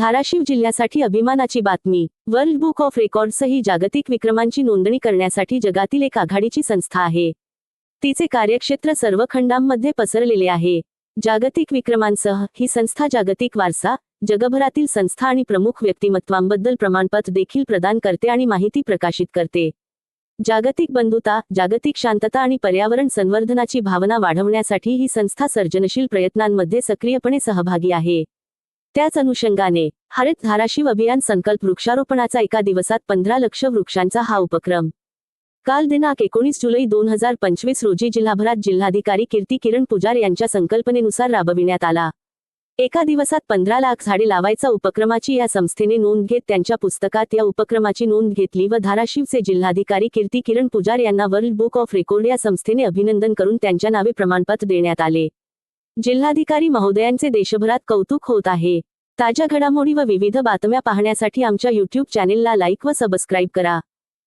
धाराशिव जिल्ह्यासाठी अभिमानाची बातमी. वर्ल्ड बुक ऑफ रेकॉर्ड्स ही जागतिक विक्रमांची नोंदणी करण्यासाठी जगातील एक आघाडीची संस्था आहे. तिचे कार्यक्षेत्र सर्व खंडांमध्ये पसरलेले आहे. जागतिक विक्रमांसह ही संस्था जागतिक वारसा जगभरातील संस्था आणि प्रमुख व्यक्तिमत्वांबद्दल प्रमाणपत्र देखील प्रदान करते आणि माहिती प्रकाशित करते. जागतिक बंधुता जागतिक शांतता आणि पर्यावरण संवर्धनाची भावना वाढवण्यासाठी ही संस्था सर्जनशील प्रयत्नांमध्ये सक्रियपणे सहभागी आहे. त्याच अनुषंगाने हरित धाराशिव अभियान संकल्प वृक्षारोपणाचा एका दिवसात पंधरा लक्ष वृक्षांचा हा उपक्रम. काल दिनांक एकोणीस जुलै दोन हजार पंचवीस रोजी जिल्हाभरात जिल्हाधिकारी कीर्ती किरण पुजार यांच्या संकल्पनेनुसार राबविण्यात आला. एका दिवसात पंधरा लाख झाडे लावायचा उपक्रमाची या संस्थेने नोंद घेत त्यांच्या पुस्तकात या उपक्रमाची नोंद घेतली व धाराशिवचे जिल्हाधिकारी कीर्ती किरण पुजार यांना वर्ल्ड बुक ऑफ रेकॉर्ड या संस्थेने अभिनंदन करून त्यांच्या नावे प्रमाणपत्र देण्यात आले. जिल्हाधिकारी महोदयांचे देशभरात कौतुक होत आहे. ताज्या घडामोडी व विविध बातम्या पाहण्यासाठी आमच्या यूट्यूब चॅनेलला लाईक व सबस्क्राईब करा.